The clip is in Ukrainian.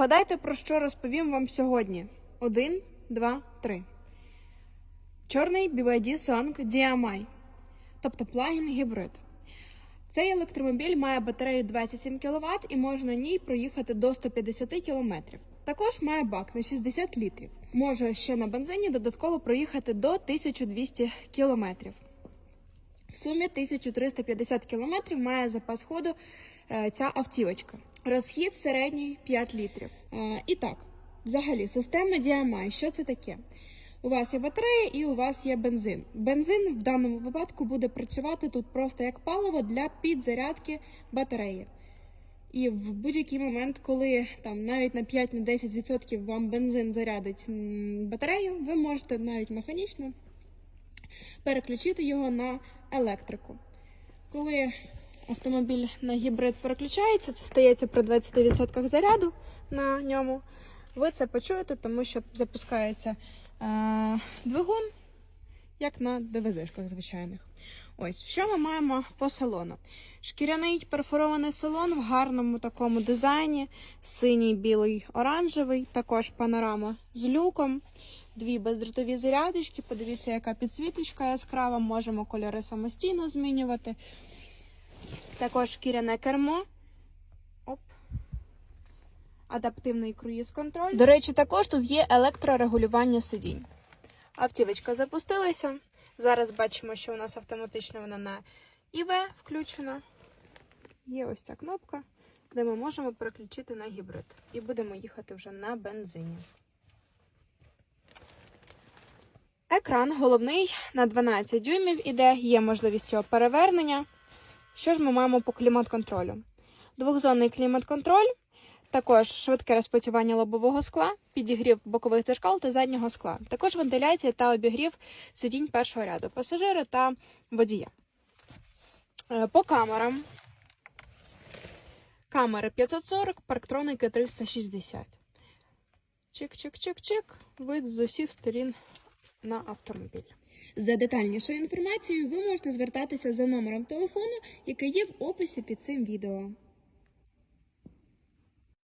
Гадайте, про що розповім вам сьогодні. Один, два, три. Чорний BYD Song DMI, тобто плагін гібрид. Цей електромобіль має батарею 27 кВт і може на ній проїхати до 150 км. Також має бак на 60 літрів. Може ще на бензині додатково проїхати до 1200 км. В сумі 1350 км має запас ходу е, ця автівочка. Розхід середній 5 літрів. Е, І так, взагалі, система DMI, що це таке? У вас є батарея і у вас є бензин. Бензин в даному випадку буде працювати тут просто як паливо для підзарядки батареї. І в будь-який момент, коли там навіть на 5-10% вам бензин зарядить батарею, ви можете навіть механічно переключити його на електрику. Коли автомобіль на гібрид переключається, це стається при 20% заряду на ньому. Ви це почуєте, тому що запускається е, двигун, як на ДВЗ-шках звичайних. Ось, що ми маємо по салону? Шкіряний перфорований салон в гарному такому дизайні, синій, білий, оранжевий, також панорама з люком, дві бездротові зарядочки. Подивіться, яка підсвіточка яскрава, можемо кольори самостійно змінювати. Також шкіряне кермо. Оп. Адаптивний круїз-контроль. До речі, також тут є електрорегулювання сидінь. Автівочка запустилася. Зараз бачимо, що у нас автоматично вона на ІВ включена. Є ось ця кнопка, де ми можемо переключити на гібрид. І будемо їхати вже на бензині. Екран головний на 12 дюймів іде, є можливість його перевернення. Що ж ми маємо по клімат-контролю? Двохзонний клімат-контроль, також швидке розпрацювання лобового скла, підігрів бокових дзеркал та заднього скла, також вентиляція та обігрів сидінь першого ряду, пасажира та водія. Е, По камерам. Камери 540, парктроники 360. Чик-чик-чик-чик. Вид з усіх сторін на автомобіль. За детальнішою інформацією ви можете звертатися за номером телефону, який є в описі під цим відео.